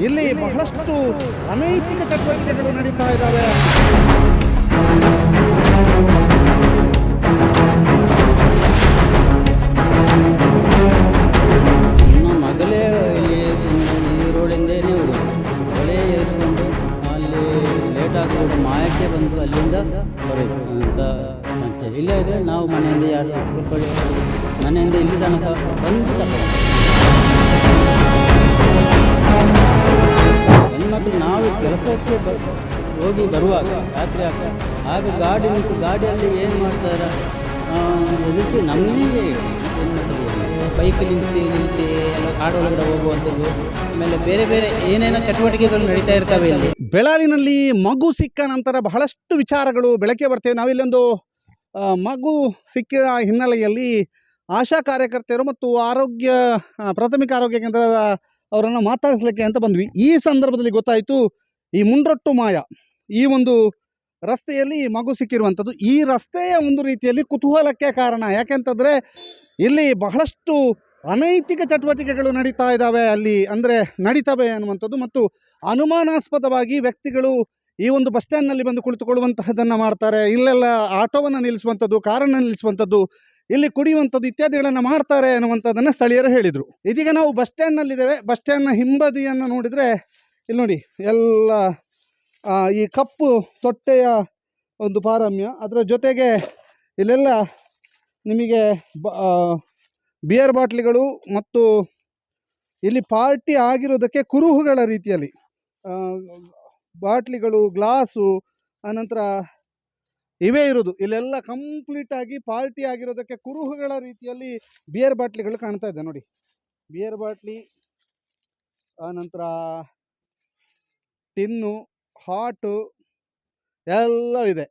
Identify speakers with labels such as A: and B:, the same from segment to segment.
A: ಇಲ್ಲಿ ಬಹಳಷ್ಟು ಅನೈತಿಕ ಚಟುವಟಿಕೆಗಳು ನಡೀತಾ ಇದ್ದಾವೆ.
B: ಮಾಯಕ್ಕೆ ಬಂದು ಅಲ್ಲಿಂದ ಬರೋದು ಅಂತ ಇಲ್ಲ ಇದ್ರೆ ನಾವು ಮನೆಯಿಂದ ಯಾರು ಮನೆಯಿಂದ ಇಲ್ಲಿ ತನಕ ಬಂದು ತಗೊಳ್ಳೋದು ಹೋಗಿ ಬರುವಾಗ ರಾತ್ರಿ ಆಗ. ಆಗ ಗಾಡಿ ನಿಂತು ಗಾಡಿಯಲ್ಲಿ ಏನು ಮಾಡ್ತಾರೆ ಅದಕ್ಕೆ ನಮಗೆ
C: ಬೈಕ್ ನಿಲ್ಲಿಸಿ ನಿಲ್ಲಿಸಿ ಎಲ್ಲ ಕಾಡು ಒಳಗಡೆ ಹೋಗುವಂಥದ್ದು. ಆಮೇಲೆ ಬೇರೆ ಬೇರೆ ಏನೇನೋ ಚಟುವಟಿಕೆಗಳು ನಡೀತಾ ಇರ್ತವೆ ಇಲ್ಲಿ.
A: ಬೆಳಾಲಿನಲ್ಲಿ ಮಗು ಸಿಕ್ಕ ನಂತರ ಬಹಳಷ್ಟು ವಿಚಾರಗಳು ಬೆಳಕೆ ಬರ್ತೇವೆ. ನಾವಿಲ್ಲೊಂದು ಆ, ಮಗು ಸಿಕ್ಕಿದ ಹಿನ್ನೆಲೆಯಲ್ಲಿ ಆಶಾ ಕಾರ್ಯಕರ್ತೆಯರು ಮತ್ತು ಆರೋಗ್ಯ ಪ್ರಾಥಮಿಕ ಆರೋಗ್ಯ ಕೇಂದ್ರದ ಅವರನ್ನು ಮಾತಾಡಿಸ್ಲಿಕ್ಕೆ ಅಂತ ಬಂದ್ವಿ. ಈ ಸಂದರ್ಭದಲ್ಲಿ ಗೊತ್ತಾಯಿತು ಈ ಮುಂಡ್ರೊಟ್ಟು ಮಾಯ, ಈ ಒಂದು ರಸ್ತೆಯಲ್ಲಿ ಮಗು ಸಿಕ್ಕಿರುವಂಥದ್ದು, ಈ ರಸ್ತೆಯ ಒಂದು ರೀತಿಯಲ್ಲಿ ಕುತೂಹಲಕ್ಕೆ ಕಾರಣ. ಯಾಕೆಂತಂದರೆ, ಇಲ್ಲಿ ಬಹಳಷ್ಟು ಅನೈತಿಕ ಚಟುವಟಿಕೆಗಳು ನಡೀತಾ ಇದ್ದಾವೆ. ಅಲ್ಲಿ ಅಂದರೆ ನಡೀತವೆ ಅನ್ನುವಂಥದ್ದು ಮತ್ತು ಅನುಮಾನಾಸ್ಪದವಾಗಿ ವ್ಯಕ್ತಿಗಳು ಈ ಒಂದು ಬಸ್ ಸ್ಟ್ಯಾಂಡ್ನಲ್ಲಿ ಬಂದು ಕುಳಿತುಕೊಳ್ಳುವಂತಹದ್ದನ್ನು ಮಾಡ್ತಾರೆ. ಇಲ್ಲೆಲ್ಲ ಆಟೋವನ್ನು ನಿಲ್ಲಿಸುವಂಥದ್ದು, ಕಾರನ್ನು ನಿಲ್ಲಿಸುವಂಥದ್ದು, ಇಲ್ಲಿ ಕುಡಿಯುವಂಥದ್ದು ಇತ್ಯಾದಿಗಳನ್ನು ಮಾಡ್ತಾರೆ ಅನ್ನುವಂಥದ್ದನ್ನು ಸ್ಥಳೀಯರು ಹೇಳಿದರು. ಇದೀಗ ನಾವು ಬಸ್ ಸ್ಟ್ಯಾಂಡ್ನಲ್ಲಿದ್ದೇವೆ. ಬಸ್ ಸ್ಟ್ಯಾಂಡ್ನ ಹಿಂಬದಿಯನ್ನು ನೋಡಿದರೆ ಇಲ್ಲಿ ನೋಡಿ, ಎಲ್ಲ ಈ ಕಪ್ಪು ತೊಟ್ಟೆಯ ಒಂದು ಪಾರಮ್ಯ. ಅದರ ಜೊತೆಗೆ ಇಲ್ಲೆಲ್ಲ ನಿಮಗೆ ಬಿಯರ್ ಬಾಟ್ಲಿಗಳು ಮತ್ತು ಇಲ್ಲಿ ಪಾರ್ಟಿ ಆಗಿರೋದಕ್ಕೆ ಕುರುಹುಗಳ ರೀತಿಯಲ್ಲಿ ಬಾಟ್ಲಿಗಳು, ಗ್ಲಾಸು, ಆನಂತರ ಇವೇ ಇರೋದು. ಇಲ್ಲೆಲ್ಲ ಕಂಪ್ಲೀಟ್ ಆಗಿ ಪಾರ್ಟಿ ಆಗಿರೋದಕ್ಕೆ ಕುರುಹುಗಳ ರೀತಿಯಲ್ಲಿ ಬಿಯರ್ ಬಾಟ್ಲಿಗಳು ಕಾಣ್ತಾ ಇದೆ ನೋಡಿ. ಬಿಯರ್ ಬಾಟ್ಲಿ, ಆನಂತರ ಟಿನ್ನು, ಹಾಟು ಎಲ್ಲ ಇದೆ.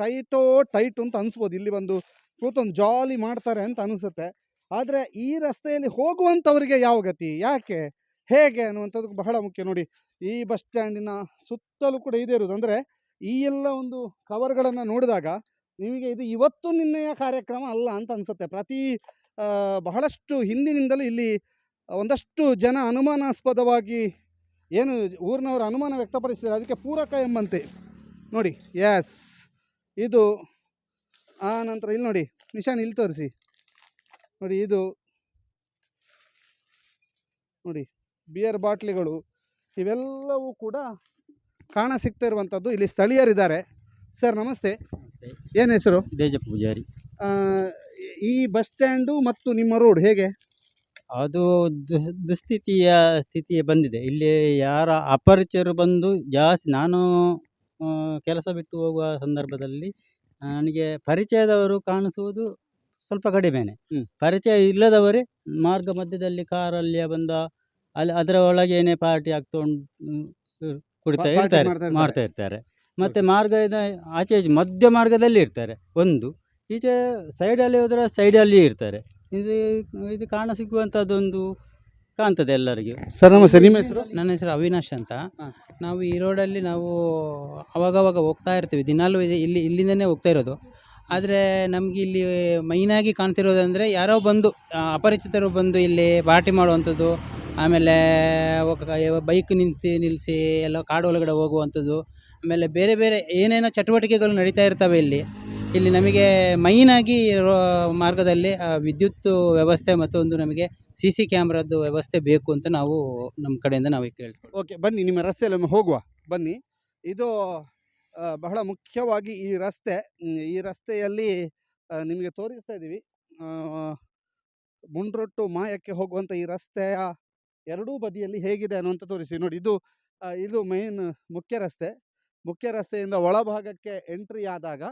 A: ಟೈಟೋ ಟೈಟ್ ಅಂತ ಅನಿಸ್ಬೋದು. ಇಲ್ಲಿ ಬಂದು ಕೂತೊಂದು ಜಾಲಿ ಮಾಡ್ತಾರೆ ಅಂತ ಅನಿಸುತ್ತೆ. ಆದರೆ ಈ ರಸ್ತೆಯಲ್ಲಿ ಹೋಗುವಂಥವರಿಗೆ ಯಾವ ಗತಿ? ಯಾಕೆ? ಹೇಗೆ ಅನ್ನುವಂಥದ್ದು ಬಹಳ ಮುಖ್ಯ. ನೋಡಿ, ಈ ಬಸ್ ಸ್ಟ್ಯಾಂಡಿನ ಸುತ್ತಲೂ ಕೂಡ ಇದೆ ಇರೋದು ಅಂದರೆ ಈ ಎಲ್ಲ ಒಂದು ಕವರ್ಗಳನ್ನು ನೋಡಿದಾಗ ನಿಮಗೆ ಇದು ಇವತ್ತು ನಿನ್ನೆಯ ಕಾರ್ಯಕ್ರಮ ಅಲ್ಲ ಅಂತ ಅನಿಸುತ್ತೆ. ಪ್ರತಿ ಬಹಳಷ್ಟು ಹಿಂದಿನಿಂದಲೂ ಇಲ್ಲಿ ಒಂದಷ್ಟು ಜನ ಅನುಮಾನಾಸ್ಪದವಾಗಿ ಏನು ಊರಿನವರು ಅನುಮಾನ ವ್ಯಕ್ತಪಡಿಸಿದ್ದಾರೆ? ಅದಕ್ಕೆ ಪೂರಕ ಎಂಬಂತೆ. ನೋಡಿ ಎಸ್ ಇದು ಆ ನಂತರ ಇಲ್ಲಿ ನೋಡಿ ನಿಶಾನ್ ಇಲ್ಲಿ ತೋರಿಸಿ. ನೋಡಿ ಇದು ನೋಡಿ ಬಿಯರ್ ಬಾಟ್ಲಿಗಳು ಇವೆಲ್ಲವೂ ಕೂಡ ಕಾಣ ಸಿಗ್ತಾ ಇರುವಂಥದ್ದು. ಇಲ್ಲಿ ಸ್ಥಳೀಯರಿದ್ದಾರೆ. ಸರ್ ನಮಸ್ತೆ. ಏನು ಹೆಸರು?
B: ದೇಜ ಪೂಜಾರಿ.
A: ಈ ಬಸ್ ಸ್ಟ್ಯಾಂಡು ಮತ್ತು ನಿಮ್ಮ ರೋಡ್ ಹೇಗೆ?
B: ಅದು ದುಸ್- ದುಸ್ಥಿತಿಯ ಸ್ಥಿತಿಗೆ ಬಂದಿದೆ. ಇಲ್ಲಿ ಯಾರ ಅಪರಿಚಯರು ಬಂದು ಜಾಸ್ತಿ ನಾನು ಕೆಲಸ ಬಿಟ್ಟು ಹೋಗುವ ಸಂದರ್ಭದಲ್ಲಿ ನನಗೆ ಪರಿಚಯದವರು ಕಾಣಿಸುವುದು ಸ್ವಲ್ಪ ಕಡಿಮೆನೆ.
A: ಹ್ಮ್.
B: ಪರಿಚಯ ಇಲ್ಲದವರೇ ಮಾರ್ಗ ಮಧ್ಯದಲ್ಲಿ ಕಾರಲ್ಲಿ ಬಂದ ಅಲ್ಲಿ ಅದರ ಒಳಗೇನೆ ಪಾರ್ಟಿ ಆಗ್ತೊಂಡು ಕುಡಿತಾ ಇರ್ತಾರೆ
A: ಮಾಡ್ತಾ ಇರ್ತಾರೆ.
B: ಮತ್ತೆ ಮಾರ್ಗದ ಆಚೆ ಮಧ್ಯ ಮಾರ್ಗದಲ್ಲಿ ಇರ್ತಾರೆ. ಒಂದು ಈಚೆ ಸೈಡಲ್ಲಿ ಹೋದರೆ ಸೈಡಲ್ಲಿ ಇರ್ತಾರೆ. ಇದು ಇದು ಕಾಣ ಸಿಗುವಂಥದ್ದೊಂದು ಕಾಣ್ತದೆ ಎಲ್ಲರಿಗೂ.
A: ಸರ್ ನಮಸ್ತೆ ನಿಮ್ಮ ಹೆಸರು?
C: ನನ್ನ ಹೆಸರು ಅವಿನಾಶ್ ಅಂತ.
A: ಹಾ.
C: ನಾವು ಈ ರೋಡಲ್ಲಿ ನಾವು ಅವಾಗವಾಗ ಹೋಗ್ತಾ ಇರ್ತೀವಿ. ದಿನಾಲೂ ಇದೆ ಇಲ್ಲಿ ಇಲ್ಲಿಂದನೇ ಹೋಗ್ತಾ ಇರೋದು. ಆದರೆ ನಮಗೆ ಇಲ್ಲಿ ಮೈನಾಗಿ ಕಾಣ್ತಿರೋದಂದರೆ ಯಾರೋ ಬಂದು ಆ, ಅಪರಿಚಿತರು ಬಂದು ಇಲ್ಲಿ ಪಾರ್ಟಿ ಮಾಡುವಂಥದ್ದು ಆಮೇಲೆ ಬೈಕ್ ನಿಂತು ನಿಲ್ಲಿಸಿ ಎಲ್ಲ ಕಾಡು ಒಳಗಡೆ ಹೋಗುವಂಥದ್ದು ಆಮೇಲೆ ಬೇರೆ ಬೇರೆ ಏನೇನೋ ಚಟುವಟಿಕೆಗಳು ನಡೀತಾ ಇರ್ತವೆ ಇಲ್ಲಿ. ಇಲ್ಲಿ ನಮಗೆ ಮೈನಾಗಿ ಇರೋ ಮಾರ್ಗದಲ್ಲಿ ವಿದ್ಯುತ್ ವ್ಯವಸ್ಥೆ ಮತ್ತು ಒಂದು ನಮಗೆ ಸಿ ಸಿ ಕ್ಯಾಮ್ರಾದ್ದು ವ್ಯವಸ್ಥೆ ಬೇಕು ಅಂತ ನಾವು ನಮ್ಮ ಕಡೆಯಿಂದ ನಾವು ಕೇಳ್ತೀವಿ.
A: ಓಕೆ ಬನ್ನಿ, ನಿಮ್ಮ ರಸ್ತೆಯಲ್ಲಿ ಹೋಗುವ. ಬನ್ನಿ. ಇದು ಬಹಳ ಮುಖ್ಯವಾಗಿ ಈ ರಸ್ತೆ ಈ ರಸ್ತೆಯಲ್ಲಿ ನಿಮಗೆ ತೋರಿಸ್ತಾ ಇದ್ದೀವಿ. ಮುಂಡ್ರೊಟ್ಟು ಮಾಯಕ್ಕೆ ಹೋಗುವಂಥ ಈ ರಸ್ತೆಯ ಎರಡೂ ಬದಿಯಲ್ಲಿ ಹೇಗಿದೆ ಅನ್ನುವಂಥ ತೋರಿಸಿ. ನೋಡಿ, ಇದು ಇದು ಮೇನ್ ಮುಖ್ಯ ರಸ್ತೆ. ಮುಖ್ಯ ರಸ್ತೆಯಿಂದ ಒಳಭಾಗಕ್ಕೆ ಎಂಟ್ರಿ ಆದಾಗ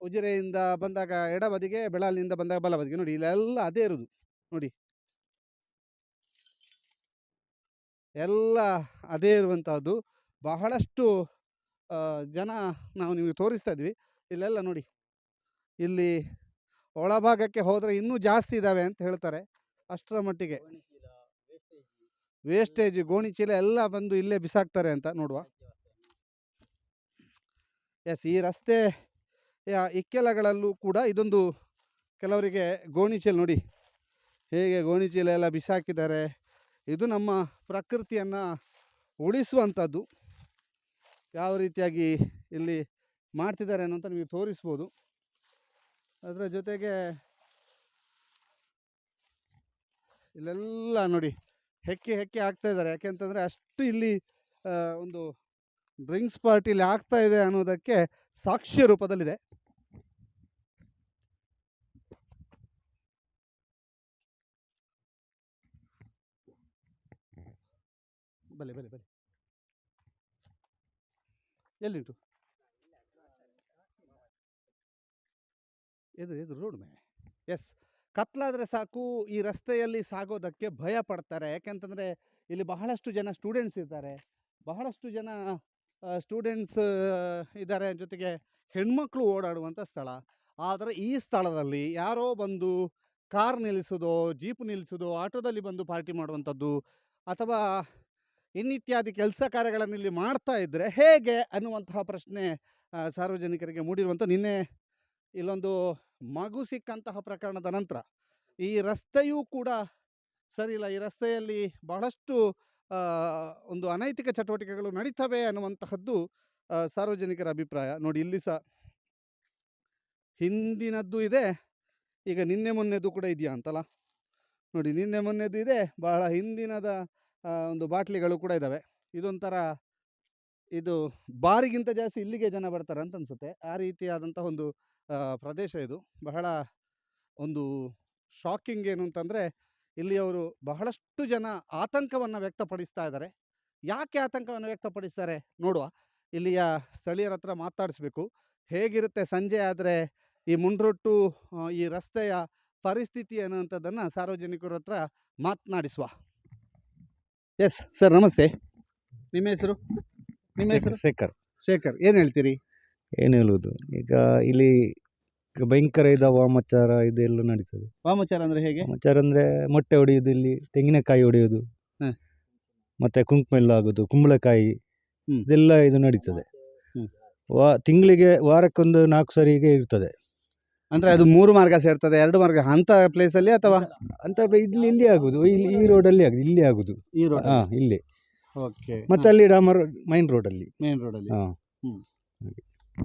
A: ಉಜಿರೆಯಿಂದ ಬಂದಾಗ ಎಡಬದಿಗೆ ಬೆಳಾಲಿನಿಂದ ಬಂದಾಗ ಬಲಬದಿಗೆ ನೋಡಿ ಇಲ್ಲೆಲ್ಲ ಅದೇ ಇರೋದು. ನೋಡಿ. ಎಲ್ಲ ಅದೇ ಇರುವಂತಹದ್ದು. ಬಹಳಷ್ಟು ಜನ ನಾವು ನಿಮಗೆ ತೋರಿಸ್ತಾ ಇದ್ವಿ. ಇಲ್ಲೆಲ್ಲ ನೋಡಿ. ಇಲ್ಲಿ ಒಳಭಾಗಕ್ಕೆ ಹೋದರೆ ಇನ್ನೂ ಜಾಸ್ತಿ ಇದ್ದಾವೆ ಅಂತ ಹೇಳ್ತಾರೆ. ಅಷ್ಟರ ಮಟ್ಟಿಗೆ. ವೇಸ್ಟೇಜ್ ಗೋಣಿ ಚೀಲ ಎಲ್ಲ ಬಂದು ಇಲ್ಲೇ ಬಿಸಾಕ್ತಾರೆ ಅಂತ ನೋಡುವ. ಎಸ್ ಈ ರಸ್ತೆ ಇಕ್ಕೆಲಗಳಲ್ಲೂ ಕೂಡ ಇದೊಂದು ಕೆಲವರಿಗೆ ಗೋಣಿಚೀಲ ನೋಡಿ. ಹೇಗೆ ಗೋಣಿಚೀಲ ಎಲ್ಲ ಬಿಸಾಕಿದ್ದಾರೆ. ಇದು ನಮ್ಮ ಪ್ರಕೃತಿಯನ್ನು ಉಳಿಸುವಂಥದ್ದು. ಯಾವ ರೀತಿಯಾಗಿ ಇಲ್ಲಿ ಮಾಡ್ತಿದ್ದಾರೆ ಅನ್ನೋ ಅಂತ ನಿಮಗೆ ತೋರಿಸ್ಬೋದು. ಅದರ ಜೊತೆಗೆ ಇಲ್ಲೆಲ್ಲ ನೋಡಿ, ಹೆಕ್ಕಿ ಹೆಕ್ಕಿ ಆಗ್ತಾ ಇದ್ದಾರೆ. ಯಾಕೆಂತಂದರೆ ಅಷ್ಟು ಇಲ್ಲಿ ಒಂದು ಡ್ರಿಂಕ್ಸ್ ಪಾರ್ಟಿಲಿ ಆಗ್ತಾ ಇದೆ ಅನ್ನೋದಕ್ಕೆ ಸಾಕ್ಷ್ಯ ರೂಪದಲ್ಲಿದೆ. ಬಲೆ ಬಲೆ ಬಲೆ ಎಲ್ಲಿಂಟು? ಎದುರು ಎದುರು ರೋಡ್ ಮೇ. ಎಸ್ ಕತ್ಲಾದರೆ ಸಾಕು, ಈ ರಸ್ತೆಯಲ್ಲಿ ಸಾಗೋದಕ್ಕೆ ಭಯ ಪಡ್ತಾರೆ. ಯಾಕೆಂತಂದರೆ, ಇಲ್ಲಿ ಬಹಳಷ್ಟು ಜನ ಸ್ಟೂಡೆಂಟ್ಸ್ ಇರ್ತಾರೆ. ಬಹಳಷ್ಟು ಜನ ಸ್ಟೂಡೆಂಟ್ಸ್ ಇದ್ದಾರೆ ಜೊತೆಗೆ ಹೆಣ್ಮಕ್ಳು ಓಡಾಡುವಂಥ ಸ್ಥಳ. ಆದರೆ ಈ ಸ್ಥಳದಲ್ಲಿ ಯಾರೋ ಬಂದು ಕಾರ್ ನಿಲ್ಲಿಸೋದು, ಜೀಪ್ ನಿಲ್ಲಿಸೋದು, ಆಟೋದಲ್ಲಿ ಬಂದು ಪಾರ್ಟಿ ಮಾಡುವಂಥದ್ದು ಅಥವಾ ಇನ್ನಿತ್ಯಾದಿ ಕೆಲಸ ಕಾರ್ಯಗಳನ್ನು ಇಲ್ಲಿ ಮಾಡ್ತಾ ಇದ್ದರೆ ಹೇಗೆ ಅನ್ನುವಂತಹ ಪ್ರಶ್ನೆ ಸಾರ್ವಜನಿಕರಿಗೆ ಮೂಡಿರುವಂಥ ನಿನ್ನೆ ಇಲ್ಲೊಂದು ಮಗು ಸಿಕ್ಕಂತಹ ಪ್ರಕರಣದ ನಂತರ ಈ ರಸ್ತೆಯೂ ಕೂಡ ಸರಿಯಿಲ್ಲ ಈ ರಸ್ತೆಯಲ್ಲಿ ಬಹಳಷ್ಟು ಒಂದು ಅನೈತಿಕ ಚಟುವಟಿಕೆಗಳು ನಡೀತವೆ ಅನ್ನುವಂತಹದ್ದು ಸಾರ್ವಜನಿಕರ ಅಭಿಪ್ರಾಯ. ನೋಡಿ ಇಲ್ಲಿ ಸಹ. ಹಿಂದಿನದ್ದು ಇದೆ, ಈಗ ನಿನ್ನೆ ಮೊನ್ನೆದು ಕೂಡ ಇದೆಯಾ ಅಂತಲ್ಲ? ನೋಡಿ ನಿನ್ನೆ ಮೊನ್ನೆದು ಇದೆ, ಬಹಳ ಹಿಂದಿನದ ಒಂದು ಬಾಟ್ಲಿಗಳು ಕೂಡ ಇದ್ದಾವೆ ಇದೊಂಥರ, ಇದು ಬಾರಿಗಿಂತ ಜಾಸ್ತಿ ಇಲ್ಲಿಗೆ ಜನ ಬರ್ತಾರೆ ಅಂತ ಅನ್ಸುತ್ತೆ. ಆ ರೀತಿಯಾದಂಥ ಒಂದು ಪ್ರದೇಶ ಇದು. ಬಹಳ ಒಂದು ಶಾಕಿಂಗ್ ಏನು ಅಂತಂದರೆ ಇಲ್ಲಿಯವರು ಬಹಳಷ್ಟು ಜನ ಆತಂಕವನ್ನು ವ್ಯಕ್ತಪಡಿಸ್ತಾ ಇದ್ದಾರೆ. ಯಾಕೆ ಆತಂಕವನ್ನು ವ್ಯಕ್ತಪಡಿಸ್ತಾರೆ ನೋಡುವ. ಇಲ್ಲಿಯ ಸ್ಥಳೀಯರ ಹತ್ರ ಮಾತಾಡಿಸ್ಬೇಕು. ಹೇಗಿರುತ್ತೆ ಸಂಜೆ ಆದರೆ ಈ ಮುಂಡ್ರೊಟ್ಟು ಈ ರಸ್ತೆಯ ಪರಿಸ್ಥಿತಿ ಅನ್ನುವಂಥದ್ದನ್ನು ಸಾರ್ವಜನಿಕರ ಹತ್ರ ಮಾತನಾಡಿಸುವ. ಎಸ್ ಸರ್ ನಮಸ್ತೆ. ನಿಮ್ಮ ಹೆಸರು? ನಿಮ್ಮ ಹೆಸರು?
D: ಶೇಖರ್.
A: ಶೇಖರ್ ಏನು ಹೇಳ್ತೀರಿ?
D: ಏನು ಹೇಳುವುದು ಈಗ ಇಲ್ಲಿ ಭಯಂಕರ ಇದ ವಾಮಾಚಾರ ಇದೆಲ್ಲ ನಡೀತದೆ.
A: ವಾಮಾಚಾರ ಅಂದ್ರೆ ಹೇಗೆ?
D: ವಾಮಾಚಾರ ಅಂದ್ರೆ ಮೊಟ್ಟೆ ಹೊಡೆಯುವುದು ಇಲ್ಲಿ ತೆಂಗಿನಕಾಯಿ ಹೊಡೆಯುವುದು
A: ಹ.
D: ಕುಂಕುಮ ಎಲ್ಲ ಆಗೋದು ಕುಂಬಳಕಾಯಿ
A: ಹ್ಮ್.
D: ಇದೆಲ್ಲ ಇದು ನಡೀತದೆ.
A: ಹ್ಮ್.
D: ವಾ ತಿಂಗಳಿಗೆ ವಾರಕ್ಕೊಂದು ನಾಲ್ಕು ಸರಿಗೆ ಇರ್ತದೆ.
A: ಅಂದ್ರೆ ಅದು ಮೂರು ಮಾರ್ಗ ಸೇರ್ತದೆ ಎರಡು ಮಾರ್ಗ ಅಂತ ಪ್ಲೇಸ್ ಅಲ್ಲಿ ಅಥವಾ?
D: ಅಂತ ಇಲ್ಲಿ ಇಲ್ಲಿ ಆಗುದು ಇಲ್ಲಿ ಈ ರೋಡಲ್ಲಿ ಆಗುದು ಇಲ್ಲಿ ಆಗುದು.
A: ಈ ರೋಡ್
D: ಹಾ ಇಲ್ಲಿ.
A: ಓಕೆ
D: ಮತ್ತೆ ಅಲ್ಲಿ ಡಾಮರ್ ಮೈನ್ ರೋಡಲ್ಲಿ
A: ಮೇನ್ ಹ್ಮ್.
D: ಹಾ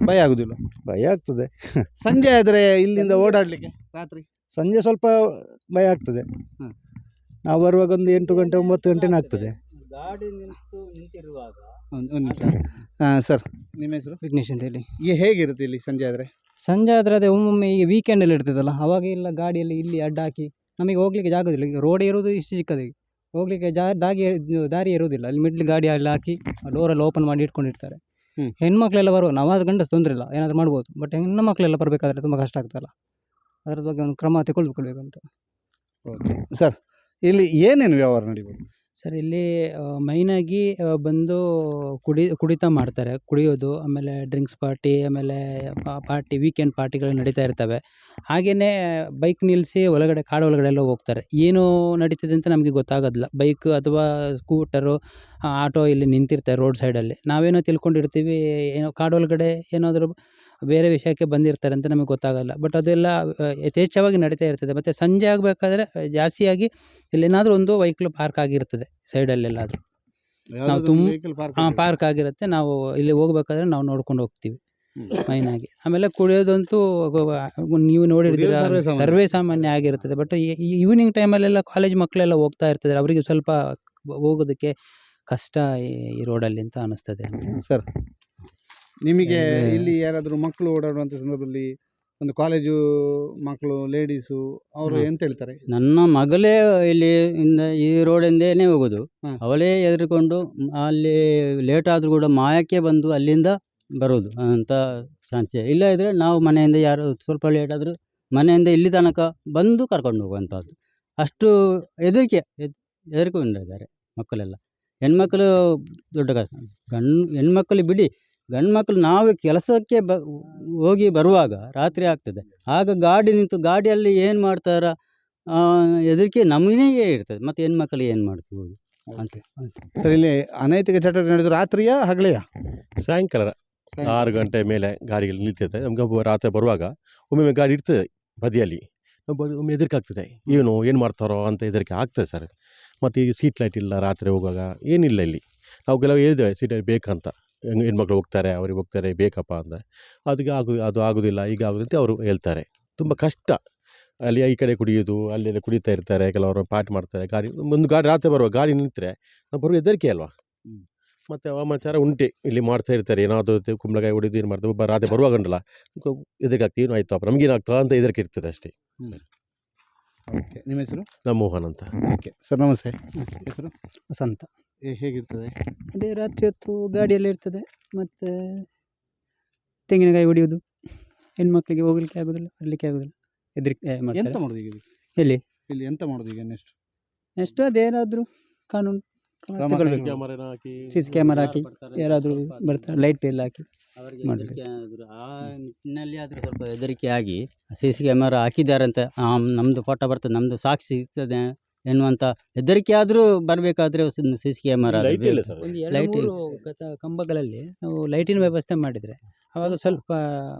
A: ಭಯ ಆಗುದಿಲ್ಲ.
D: ಭಯ ಆಗ್ತದೆ.
A: ಸಂಜೆ ಆದರೆ ಇಲ್ಲಿಂದ ಓಡಾಡಲಿಕ್ಕೆ ರಾತ್ರಿ?
D: ಸಂಜೆ ಸ್ವಲ್ಪ ಭಯ ಆಗ್ತದೆ.
A: ಹ್ಮ್.
D: ನಾವು ಬರುವಾಗ ಒಂದು ಎಂಟು ಗಂಟೆ ಒಂಬತ್ತು ಗಂಟೆನೇ ಆಗ್ತದೆ.
B: ಗಾಡಿ ನಿಂತು ನಿಂತಿರುವಾಗ
A: ಒಂದು ಒಂದು ನಿಮಿಷ. ಹಾಂ ಸರ್ ನಿಮ್ಮ ಹೆಸರು?
C: ವಿಘ್ನೇಶ್ ಅಂತ ಹೇಳಿ.
A: ಈಗ ಹೇಗಿರುತ್ತೆ ಇಲ್ಲಿ ಸಂಜೆ ಆದರೆ?
C: ಸಂಜೆ ಆದರೆ ಅದೇ ಒಮ್ಮೊಮ್ಮೆ ಈಗ ವೀಕೆಂಡಲ್ಲಿ ಇರ್ತದಲ್ಲ ಅವಾಗ ಎಲ್ಲ ಗಾಡಿಯಲ್ಲಿ ಇಲ್ಲಿ ಅಡ್ಡ ಹಾಕಿ ನಮಗೆ ಹೋಗ್ಲಿಕ್ಕೆ ಜಾಗದಿಲ್ಲ ಈಗ ರೋಡ್ ಇರೋದು ಇಷ್ಟು ಚಿಕ್ಕದ. ಹೋಗ್ಲಿಕ್ಕೆ ಜಾ ದಾರಿ ಇದು ದಾರಿ ಇರೋದಿಲ್ಲ ಅಲ್ಲಿ ಮಿಡ್ಲ್ ಗಾಡಿ ಅಲ್ಲಿ ಹಾಕಿ ಡೋರೆಲ್ಲ ಓಪನ್ ಮಾಡಿ ಇಟ್ಕೊಂಡಿರ್ತಾರೆ. ಹೆಣ್ಮಕ್ಳೆಲ್ಲ ಬರುವ ನಾವು ಗಂಡಸ ತೊಂದರೆ ಇಲ್ಲ ಏನಾದರೂ ಮಾಡ್ಬೋದು ಬಟ್ ಹೆಣ್ಣು ಮಕ್ಕಳೆಲ್ಲ ಬರಬೇಕಾದ್ರೆ ತುಂಬ ಕಷ್ಟ ಆಗ್ತಲ್ಲ ಅದ್ರ ಬಗ್ಗೆ ಒಂದು ಕ್ರಮ ತಗೊಳ್ಬೇಕು ಅಂತ ಓಕೆ.
A: ಸರ್ ಇಲ್ಲಿ ಏನೇನು ವ್ಯವಹಾರ ನಡೀಬೋದು?
C: ಸರ್, ಇಲ್ಲಿ ಮೈನಾಗಿ ಬಂದು ಕುಡಿ, ಕುಡಿತ ಮಾಡ್ತಾರೆ, ಕುಡಿಯೋದು, ಆಮೇಲೆ ಡ್ರಿಂಕ್ಸ್ ಪಾರ್ಟಿ, ಆಮೇಲೆ ಪಾರ್ಟಿ, ವೀಕೆಂಡ್ ಪಾರ್ಟಿಗಳು ನಡೀತಾ ಇರ್ತವೆ. ಹಾಗೆಯೇ ಬೈಕ್ ನಿಲ್ಲಿಸಿ ಒಳಗಡೆ ಕಾಡು ಒಳಗಡೆ ಎಲ್ಲ ಹೋಗ್ತಾರೆ. ಏನು ನಡೀತಿದೆ ಅಂತ ನಮಗೆ ಗೊತ್ತಾಗೋದಿಲ್ಲ. ಬೈಕ್ ಅಥವಾ ಸ್ಕೂಟರು ಆಟೋ ಇಲ್ಲಿ ನಿಂತಿರ್ತಾರೆ ರೋಡ್ ಸೈಡಲ್ಲಿ. ನಾವೇನೋ ತಿಳ್ಕೊಂಡಿರ್ತೀವಿ, ಏನೋ ಕಾಡೊಳಗಡೆ ಏನಾದರೂ ಬೇರೆ ವಿಷಯಕ್ಕೆ ಬಂದಿರ್ತಾರೆ ಅಂತ ನಮಗೆ ಗೊತ್ತಾಗಲ್ಲ. ಬಟ್ ಅದೆಲ್ಲ ಯಥೇಚ್ಛವಾಗಿ ನಡೀತಾ ಇರ್ತದೆ. ಮತ್ತು ಸಂಜೆ ಆಗಬೇಕಾದ್ರೆ ಜಾಸ್ತಿಯಾಗಿ ಇಲ್ಲೇನಾದರೂ ಒಂದು ವೆಹಿಕಲ್ ಪಾರ್ಕ್ ಆಗಿರ್ತದೆ ಸೈಡಲ್ಲೆಲ್ಲಾದರೂ ನಾವು ತುಂಬ ಹಾಂ ಪಾರ್ಕ್ ಆಗಿರುತ್ತೆ. ನಾವು ಇಲ್ಲಿ ಹೋಗ್ಬೇಕಾದ್ರೆ ನಾವು ನೋಡ್ಕೊಂಡು ಹೋಗ್ತೀವಿ.
A: ಮೈನ್
C: ಮೈನಾಗಿ ಆಮೇಲೆ ಕುಡಿಯೋದಂತೂ ನೀವು ನೋಡಿರ್ತೀರ
A: ಸರ್ವೇ ಸಾಮಾನ್ಯ.
C: ಆಗಿರ್ತದೆ. ಬಟ್ ಈವ್ನಿಂಗ್ ಟೈಮಲ್ಲೆಲ್ಲ ಕಾಲೇಜ್ ಮಕ್ಕಳೆಲ್ಲ ಹೋಗ್ತಾ ಇರ್ತಾರೆ ಅವರಿಗೆ ಸ್ವಲ್ಪ ಹೋಗೋದಕ್ಕೆ ಕಷ್ಟ ಈ- ಈ ರೋಡಲ್ಲಿ ಅಂತ ಅನಿಸ್ತದೆ.
A: ಸರ್ ನಿಮಗೆ
C: ಇಲ್ಲಿ-
A: ಯಾರಾದರೂ ಮಕ್ಕಳು ಓಡಾಡುವಂಥ ಸಂದರ್ಭದಲ್ಲಿ ಒಂದು ಕಾಲೇಜು ಮಕ್ಕಳು ಲೇಡೀಸು ಅವರು. ಎಂತ ಹೇಳ್ತಾರೆ?
B: ನನ್ನ ಮಗಳೇ ಇಲ್ಲಿ ಇಂದ ಈ ರೋಡಿಂದೇನೆ ಹೋಗೋದು.
A: ಹ.
B: ಅವಳೇ ಎದುರುಕೊಂಡು ಅಲ್ಲಿ ಲೇಟ್ ಆದರೂ ಕೂಡ ಮಾಯಕ್ಕೆ ಬಂದು ಅಲ್ಲಿಂದ ಬರೋದು ಅಂತ ಸಂಚೆ ಇಲ್ಲ ಇದ್ರೆ ನಾವು ಮನೆಯಿಂದ ಯಾರು ಸ್ವಲ್ಪ ಲೇಟ್ ಆದರೂ ಮನೆಯಿಂದ ಇಲ್ಲಿ ತನಕ ಬಂದು ಕರ್ಕೊಂಡು ಹೋಗುವಂಥದ್ದು. ಅಷ್ಟು ಹೆದರಿಕೆ ಹೆದರಿಕೊಂಡಿದ್ದಾರೆ ಮಕ್ಕಳೆಲ್ಲ. ಹೆಣ್ಮಕ್ಳು ದೊಡ್ಡ ಕಷ್ಟ. ಗಂಡು ಹೆಣ್ಮಕ್ಳು ಬಿಡಿ. ಗಂಡು ಮಕ್ಕಳು ನಾವು ಕೆಲಸಕ್ಕೆ ಬ ಹೋಗಿ ಬರುವಾಗ ರಾತ್ರಿ ಆಗ್ತದೆ. ಆಗ ಗಾಡಿ ನಿಂತು ಗಾಡಿಯಲ್ಲಿ ಏನು ಮಾಡ್ತಾರ? ಹೆದರಿಕೆ ನಮಗೇ ಇರ್ತದೆ. ಮತ್ತು ಹೆಣ್ಮಕ್ಳು ಏನು ಮಾಡ್ತೀವಿ? ಅಂತ ಅಂತ.
A: ಸರ್ ಇಲ್ಲಿ ಅನೈತಿಕ ಚಟುವಟಿಕೆ ನಡೆದು ರಾತ್ರಿಯ ಹಗಲೆಯ?
E: ಸಾಯಂಕಾಲ. ಆರು ಗಂಟೆ ಮೇಲೆ ಗಾಡಿಗಳು ನಿಲ್ತಿರ್ತದೆ. ನಮ್ಗೆ ರಾತ್ರಿ ಬರುವಾಗ ಒಮ್ಮೊಮ್ಮೆ ಗಾಡಿ ಇರ್ತದೆ ಬದಿಯಲ್ಲಿ. ಒಮ್ಮೆ ಹೆದರಿಕೆ ಆಗ್ತದೆ. ಏನು ಏನು ಮಾಡ್ತಾರೋ ಅಂತ ಹೆದರಿಕೆ ಆಗ್ತದೆ ಸರ್. ಮತ್ತು ಈಗ ಸೀಟ್ ಲೈಟ್ ಇಲ್ಲ ರಾತ್ರಿ ಹೋಗುವಾಗ. ಏನಿಲ್ಲ ಇಲ್ಲಿ. ನಾವು ಕೆಲವು ಹೇಳಿದ್ದೇವೆ ಸೀಟ್ ಲೈಟ್ ಬೇಕಂತ. ಹೆಣ್ಮಕ್ಳು ಹೋಗ್ತಾರೆ ಅವ್ರಿಗೆ ಹೋಗ್ತಾರೆ ಬೇಕಪ್ಪ ಅಂತ ಅದಕ್ಕೆ ಆಗು ಅದು ಆಗೋದಿಲ್ಲ ಈಗ ಆಗೋದಂತ ಅವರು ಹೇಳ್ತಾರೆ. ತುಂಬ ಕಷ್ಟ. ಅಲ್ಲಿ ಈ ಕಡೆ ಕುಡಿಯೋದು ಅಲ್ಲೆಲ್ಲ ಕುಡಿತಾ ಇರ್ತಾರೆ ಕೆಲವರು ಪಾಟ್ ಮಾಡ್ತಾರೆ ಗಾಡಿ ಒಂದು ಗಾಡಿ ರಾತ್ರಿ ಬರುವ ಗಾಡಿ ನಿಂತರೆ ನಾವು ಬರುವ ಹೆದರಿಕೆ ಅಲ್ವಾ. ಮತ್ತು ವಾಮಾಚಾರ ಉಂಟೆ. ಇಲ್ಲಿ ಮಾಡ್ತಾ ಇರ್ತಾರೆ ಏನಾದರೂ ಕುಂಬಳಕಾಯಿ ಹೊಡಿದು ಏನು ಮಾಡ್ತಾರೆ ಒಬ್ಬ ರಾತ್ರಿ ಬರುವಾಗ ಉಂಟಲ್ಲ ಹೆದರಿಕೆ ಆಗ್ತದೆ ಏನು ಆಯ್ತಪ್ಪ ಅಪ್ಪ ನಮಗೇನಾಗ್ತದೆ ಅಂತ ಹೆದರಿಕೆ ಇರ್ತದೆ ಅಷ್ಟೇ.
A: ಓಕೆ ನಿಮ್ಮ ಹೆಸರು?
E: ನಮ್ಮ ಮೋಹನ್ ಅಂತ.
A: ಓಕೆ ಸರ್ ನಮಸ್ತೆ. ಹೆಸರು?
B: ವಸಂತ
A: ಹೇಗಿರ್ತದೆ?
F: ಅದೇ ರಾತ್ರಿ ಹೊತ್ತು ಗಾಡಿಯಲ್ಲಿ ಇರ್ತದೆ. ಮತ್ತು ತೆಂಗಿನಕಾಯಿ ಹೊಡೆಯೋದು ಹೆಣ್ಮಕ್ಳಿಗೆ ಹೋಗ್ಲಿಕ್ಕೆ ಆಗೋದಿಲ್ಲ ಬರಲಿಕ್ಕೆ ಆಗೋದಿಲ್ಲ. ಹೆದರಿಕೆ
A: ಎಂತ
F: ಮಾಡ್ತಾರೆ.
A: ಮಾಡೋದು ಈಗ ಇದಕ್ಕೆ?
F: ಎಲ್ಲಿ?
A: ಇಲ್ಲಿ ಎಂತ ಮಾಡೋದು ಈಗ ನೆಕ್ಸ್ಟ್
F: ನೆಕ್ಸ್ಟ್ ಅದೇನಾದರೂ ಕಾನೂನು
E: ಕ್ಯಾಮರಾ ಹಾಕಿ
F: ಸಿ ಸಿ ಕ್ಯಾಮರಾ ಹಾಕಿ ಯಾರಾದರೂ ಬರ್ತಾರೆ ಲೈಟ್ ಎಲ್ಲ ಹಾಕಿ
B: ಅವರಿಗೆ
F: ಮಾಡ್ಬೇಕು.
B: ಹೆದರಿಕೆ ಆದ್ರು ಆ ನಿಟ್ಟಿನಲ್ಲಿ ಆದರೆ ಸ್ವಲ್ಪ ಹೆದರಿಕೆ ಆಗಿ ಸಿ ಸಿ ಕ್ಯಾಮರಾ ಹಾಕಿದ್ದಾರೆ ಅಂತ ನಮ್ಮದು ಫೋಟೋ ಬರ್ತದೆ ನಮ್ಮದು ಸಾಕ್ಷಿ ಸಿಗ್ತದೆ. ಎನ್ನುವಂಥ ಹೆದರಿಕೆ ಆದರೂ ಬರಬೇಕಾದ್ರೆ ಸಿ ಸಿ ಕ್ಯಾಮರಾ
E: ಲೈಟ್
C: ಕಂಬಗಳಲ್ಲಿ ನಾವು ಲೈಟಿನ ವ್ಯವಸ್ಥೆ ಮಾಡಿದರೆ ಅವಾಗ ಸ್ವಲ್ಪ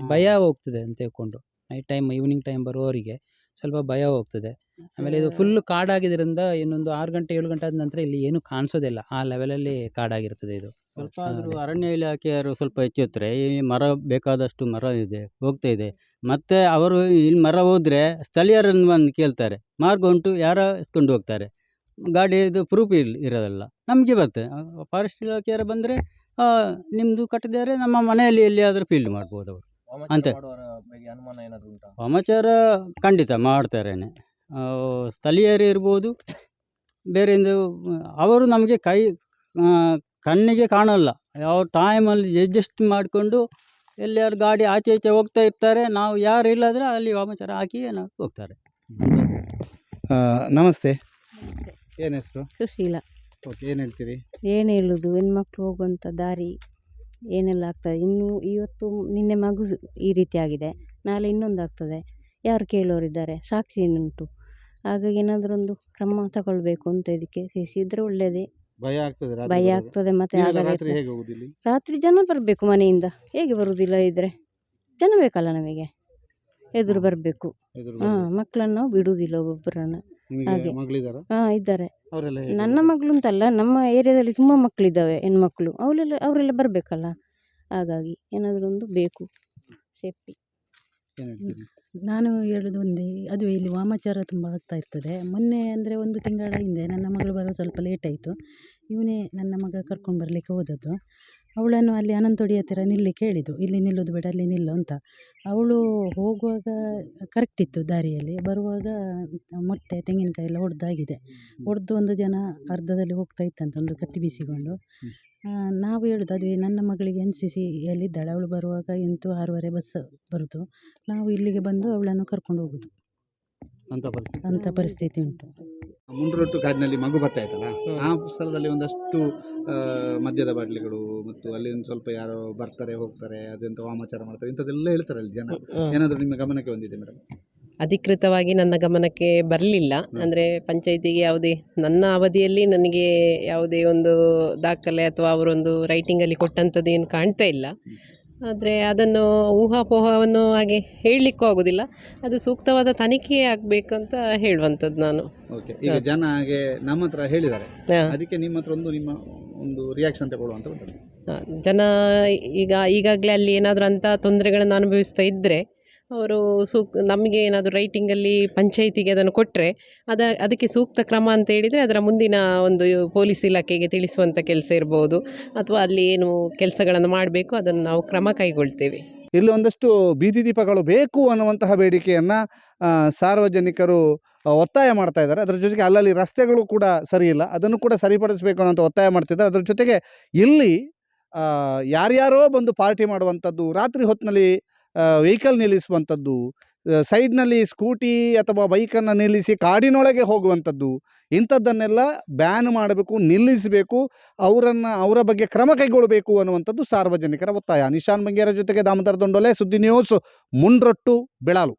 C: ಭಯ ಹೋಗ್ತದೆ ಅಂತ ಹೇಳ್ಕೊಂಡು. ನೈಟ್ ಟೈಮ್ ಈವ್ನಿಂಗ್ ಟೈಮ್ ಬರುವವರಿಗೆ ಸ್ವಲ್ಪ ಭಯ ಹೋಗ್ತದೆ. ಆಮೇಲೆ ಇದು ಫುಲ್ ಕಾಡಾಗಿದ್ದರಿಂದ ಇನ್ನೊಂದು ಆರು ಗಂಟೆ ಏಳು ಗಂಟೆ ಆದ ನಂತರ ಇಲ್ಲಿ ಏನು ಕಾಣಿಸೋದಿಲ್ಲ. ಆ ಲೆವೆಲಲ್ಲಿ ಕಾಡಾಗಿರ್ತದೆ ಇದು.
B: ಸ್ವಲ್ಪ ಆದರೂ ಅರಣ್ಯ ಇಲಾಖೆಯವರು ಸ್ವಲ್ಪ ಹೆಚ್ಚುತ್ತರೆ ಈ ಮರ ಬೇಕಾದಷ್ಟು ಮರ ಇದೆ ಹೋಗ್ತಾ ಇದೆ. ಮತ್ತು ಅವರು ಇಲ್ಲಿ ಮರ ಹೋದ್ರೆ ಸ್ಥಳೀಯರನ್ನು ಬಂದು ಕೇಳ್ತಾರೆ. ಮಾರ್ಗ ಉಂಟು ಯಾರ ಇಸ್ಕೊಂಡು ಹೋಗ್ತಾರೆ. ಗಾಡಿದು ಪ್ರೂಫ್ ಇಲ್ ಇರೋದಲ್ಲ. ನಮಗೆ ಬರ್ತದೆ. ಫಾರೆಸ್ಟ್ ಇಲಾಖೆಯವರು ಬಂದರೆ ನಿಮ್ಮದು ಕಟ್ಟಿದ್ದಾರೆ ನಮ್ಮ ಮನೆಯಲ್ಲಿ ಎಲ್ಲಿಯಾದರೂ ಫೀಲ್ಡ್ ಮಾಡ್ಬೋದು ಅವರು. ಅಂತ. ವಾಮಾಚಾರ ಖಂಡಿತ ಮಾಡ್ತಾರೇನೆ. ಸ್ಥಳೀಯರೇ ಇರ್ಬೋದು ಬೇರೆಯಿಂದ ಅವರು ನಮಗೆ ಕೈ ಕಣ್ಣಿಗೆ ಕಾಣಲ್ಲ. ಯಾವ ಟೈಮಲ್ಲಿ ಅಡ್ಜಸ್ಟ್ ಮಾಡಿಕೊಂಡು ಎಲ್ಲಿಯಾರು ಗಾಡಿ ಆಚೆ ಈಚೆ ಹೋಗ್ತಾ ಇರ್ತಾರೆ ನಾವು ಯಾರು ಇಲ್ಲದ್ರೆ ಅಲ್ಲಿ ವಾಮಾಚಾರ ಹಾಕಿ ನಾವು ಹೋಗ್ತಾರೆ.
A: ಆ, ನಮಸ್ತೆ. ಏನು ಹೆಸರು?
G: ಸುಶೀಲ.
A: ಓಕೆ ಏನು ಹೇಳ್ತೀರಿ?
G: ಏನು ಹೇಳೋದು? ಹೆಣ್ಮಕ್ಳು ಹೋಗುವಂಥ ದಾರಿ ಏನೆಲ್ಲ ಆಗ್ತದೆ? ಇನ್ನು ಇವತ್ತು ನಿನ್ನೆ ಮಗು ಈ ರೀತಿ ಆಗಿದೆ. ನಾಳೆ ಇನ್ನೊಂದು ಆಗ್ತದೆ. ಯಾರು ಕೇಳೋರಿದ್ದಾರೆ ಸಾಕ್ಷಿ ಏನುಂಟು? ಹಾಗಾಗಿ ಏನಾದರೂ ಒಂದು ಕ್ರಮ ತಗೊಳ್ಬೇಕು ಅಂತ ಇದಕ್ಕೆ. ಸಿ ಸಿ ಇದ್ರೆ ಒಳ್ಳೆಯದೇ
A: ಭಯ ಆಗ್ತದೆ ರಾತ್ರಿ
G: ಭಯ
A: ಬರುವಾಗ?
G: ಆಗ್ತದೆ ಮತ್ತೆ
A: ನೀವೆಲ್ಲ
G: ಆಗಲ್ಲ
A: ರಾತ್ರಿ ಹೇಗೆ ಹೋಗುದು ಇಲ್ಲಿ?
G: ರಾತ್ರಿ ಜನ ಬರಬೇಕು ಮನೆಯಿಂದ. ಹೇಗೆ ಬರುವುದಿಲ್ಲ ಇದ್ರೆ? ಜನ ಬೇಕಲ್ಲ ನಮಗೆ. ಎದುರು ಬರಬೇಕು.
A: ಎದುರು
G: ಹಾಂ
A: ಬರುವಾಗ?
G: ಮಕ್ಕಳನ್ನು ನಾವು ಬಿಡುವುದಿಲ್ಲ ಒಬ್ಬೊಬ್ಬರನ್ನು.
A: ನಿಮಗೆ
G: ಹಾಗೆ.
A: ಮಗಳಿದಾರ?
G: ಹಾಂ ಇದ್ದಾರೆ.
A: ಅವರೆಲ್ಲ ಹೇಗೆ?
G: ನನ್ನ ಮಗಳು ಅಂತಲ್ಲ ನಮ್ಮ ಏರಿಯಾದಲ್ಲಿ ತುಂಬ ಮಕ್ಕಳಿದ್ದಾವೆ ಹೆಣ್ಮಕ್ಳು. ಅವರೆಲ್ಲ ಅವರೆಲ್ಲ ಬರಬೇಕಲ್ಲ? ಹಾಗಾಗಿ ಏನಾದರೂ ಒಂದು ಬೇಕು. ಸೇಫ್ಟಿ.
A: ಏನ್ ಹೇಳ್ತೀರಿ?
H: ನಾನು ಹೇಳುದು ಒಂದೇ ಅದು ಇಲ್ಲಿ ವಾಮಾಚಾರ ತುಂಬ ಆಗ್ತಾ ಇರ್ತದೆ. ಮೊನ್ನೆ ಅಂದರೆ ಒಂದು ತಿಂಗಳ ಹಿಂದೆ ನನ್ನ ಮಗಳು ಬರುವ ಸ್ವಲ್ಪ ಲೇಟ್ ಆಯಿತು. ಇವನೇ ನನ್ನ ಮಗ ಕರ್ಕೊಂಡು ಬರಲಿಕ್ಕೆ ಹೋದದ್ದು. ಅವಳನ್ನು ಅಲ್ಲಿ ಅನಂತೋಡಿ ಹತ್ತಿರ ನಿಲ್ಲಿಕ್ಕೆ ಹೇಳಿದ್ದು ಇಲ್ಲಿ ನಿಲ್ಲೋದು ಬೇಡ, ಅಲ್ಲಿ ನಿಲ್ಲು ಅಂತ. ಅವಳು ಹೋಗುವಾಗ ಕರೆಕ್ಟ್ ಇತ್ತು ದಾರಿಯಲ್ಲಿ. ಬರುವಾಗ ಮೊಟ್ಟೆ ತೆಂಗಿನಕಾಯಿ ಎಲ್ಲ ಹೊಡೆದಾಗಿದೆ ಹೊಡೆದು ಒಂದು ಜನ ಅರ್ಧದಲ್ಲಿ ಹೋಗ್ತಾ ಇತ್ತಂತೆ, ಒಂದು ಕತ್ತಿ ಬೀಸಿಕೊಂಡು. ನಾವು ಹೇಳುದು ಅದುವೇ ನನ್ನ ಮಗಳಿಗೆ ಎನ್ ಸಿ ಸಿಯಲ್ಲಿದ್ದಾಳೆ ಅವಳು ಬರುವಾಗ ಎಂಟು ಆರೂವರೆ ಬಸ್ ಬರೋದು. ನಾವು ಇಲ್ಲಿಗೆ ಬಂದು ಅವಳನ್ನು ಕರ್ಕೊಂಡು ಹೋಗೋದು.
A: ಅಂತ ಪರಿಸ್ಥಿತಿ.
H: ಅಂಥ ಪರಿಸ್ಥಿತಿ ಉಂಟು.
A: ಮುಂಡ್ರೊಟ್ಟು ಕಾಡಿನಲ್ಲಿ ಮಗು ಬರ್ತಾ ಇತ್ತಲ್ಲ ಆ ಸ್ಥಳದಲ್ಲಿ ಒಂದಷ್ಟು ಆ, ಮದ್ಯದ ಬಾಟ್ಲಿಗಳು ಮತ್ತು ಅಲ್ಲಿ ಒಂದು ಸ್ವಲ್ಪ ಯಾರೋ ಬರ್ತಾರೆ ಹೋಗ್ತಾರೆ ಅದೆಂತ ವಾಮಾಚಾರ ಮಾಡ್ತಾರೆ ಇಂಥದ್ದೆಲ್ಲ ಹೇಳ್ತಾರೆ ಅಲ್ಲಿ ಜನ ಏನಾದರೂ ನಿಮ್ಮ ಗಮನಕ್ಕೆ ಬಂದಿದೆ ಮೇಡಮ್?
I: ಅಧಿಕೃತವಾಗಿ ನನ್ನ ಗಮನಕ್ಕೆ ಬರಲಿಲ್ಲ. ಅಂದರೆ ಪಂಚಾಯಿತಿಗೆ ಯಾವುದೇ ನನ್ನ ಅವಧಿಯಲ್ಲಿ ನನಗೆ ಯಾವುದೇ ಒಂದು ದಾಖಲೆ ಅಥವಾ ಅವರೊಂದು ರೈಟಿಂಗಲ್ಲಿ ಕೊಟ್ಟಂಥದ್ದು ಏನು ಕಾಣ್ತಾ ಇಲ್ಲ. ಆದರೆ ಅದನ್ನು ಊಹಾಪೋಹವನ್ನು ಹಾಗೆ ಹೇಳಲಿಕ್ಕೂ ಆಗೋದಿಲ್ಲ. ಅದು ಸೂಕ್ತವಾದ ತನಿಖೆ ಆಗಬೇಕಂತ ಹೇಳುವಂಥದ್ದು ನಾನು.
A: ಓಕೆ ಈಗ ಜನ ಹಾಗೆ ನಮ್ಮ ಹತ್ರ ಹೇಳಿದ್ದಾರೆ. ಅದಕ್ಕೆ ನಿಮ್ಮ ಹತ್ರ ಒಂದು ನಿಮ್ಮ ಒಂದು ರಿಯಾಕ್ಷನ್ ತಗೊಳ್ಳುವಂತ
I: ಜನ ಈಗ ಈಗಾಗಲೇ ಅಲ್ಲಿ ಏನಾದರೂ ಅಂಥ ತೊಂದರೆಗಳನ್ನು ಅನುಭವಿಸ್ತಾ ಇದ್ದರೆ ಅವರು ಸೂಕ್, ನಮಗೆ ಏನಾದರೂ ರೈಟಿಂಗಲ್ಲಿ ಪಂಚಾಯಿತಿಗೆ ಅದನ್ನು ಕೊಟ್ಟರೆ ಅದ, ಅದಕ್ಕೆ ಸೂಕ್ತ ಕ್ರಮ ಅಂತ ಹೇಳಿದರೆ ಅದರ ಮುಂದಿನ ಒಂದು ಪೊಲೀಸ್ ಇಲಾಖೆಗೆ ತಿಳಿಸುವಂಥ ಕೆಲಸ ಇರ್ಬೋದು. ಅಥವಾ ಅಲ್ಲಿ ಏನು ಕೆಲಸಗಳನ್ನು ಮಾಡಬೇಕು, ಅದನ್ನು ನಾವು ಕ್ರಮ ಕೈಗೊಳ್ತೇವೆ.
A: ಇಲ್ಲಿ ಒಂದಷ್ಟು ಬೀದಿ ದೀಪಗಳು ಬೇಕು ಅನ್ನುವಂತಹ ಬೇಡಿಕೆಯನ್ನು ಸಾರ್ವಜನಿಕರು ಒತ್ತಾಯ ಮಾಡ್ತಾ ಇದ್ದಾರೆ. ಅದರ ಜೊತೆಗೆ ಅಲ್ಲಲ್ಲಿ ರಸ್ತೆಗಳು ಕೂಡ ಸರಿಯಿಲ್ಲ ಅದನ್ನು ಕೂಡ ಸರಿಪಡಿಸಬೇಕು ಅನ್ನೋಂಥ ಒತ್ತಾಯ ಮಾಡ್ತಿದ್ದಾರೆ. ಅದರ ಜೊತೆಗೆ ಇಲ್ಲಿ ಯಾರ್ಯಾರೋ ಬಂದು ಪಾರ್ಟಿ ಮಾಡುವಂಥದ್ದು ರಾತ್ರಿ ಹೊತ್ತಿನಲ್ಲಿ ವೆಹಿಕಲ್ ನಿಲ್ಲಿಸುವಂಥದ್ದು ಸೈಡ್ನಲ್ಲಿ ಸ್ಕೂಟಿ ಅಥವಾ ಬೈಕನ್ನು ನಿಲ್ಲಿಸಿ ಕಾಡಿನೊಳಗೆ ಹೋಗುವಂಥದ್ದು, ಇಂಥದ್ದನ್ನೆಲ್ಲ ಬ್ಯಾನ್ ಮಾಡಬೇಕು, ನಿಲ್ಲಿಸಬೇಕು, ಅವರನ್ನು, ಅವರ ಬಗ್ಗೆ ಕ್ರಮ ಕೈಗೊಳ್ಳಬೇಕು ಅನ್ನುವಂಥದ್ದು ಸಾರ್ವಜನಿಕರ ಒತ್ತಾಯ. ನಿಶಾನ್ ಬಂಗೇರ ಜೊತೆಗೆ ದಾಮೋದರ ದೊಂಡೊಲೆ, ಸುದ್ದಿ ನ್ಯೂಸ್ ಮುಂಡ್ರೊಟ್ಟು ಬೆಳಾಲು.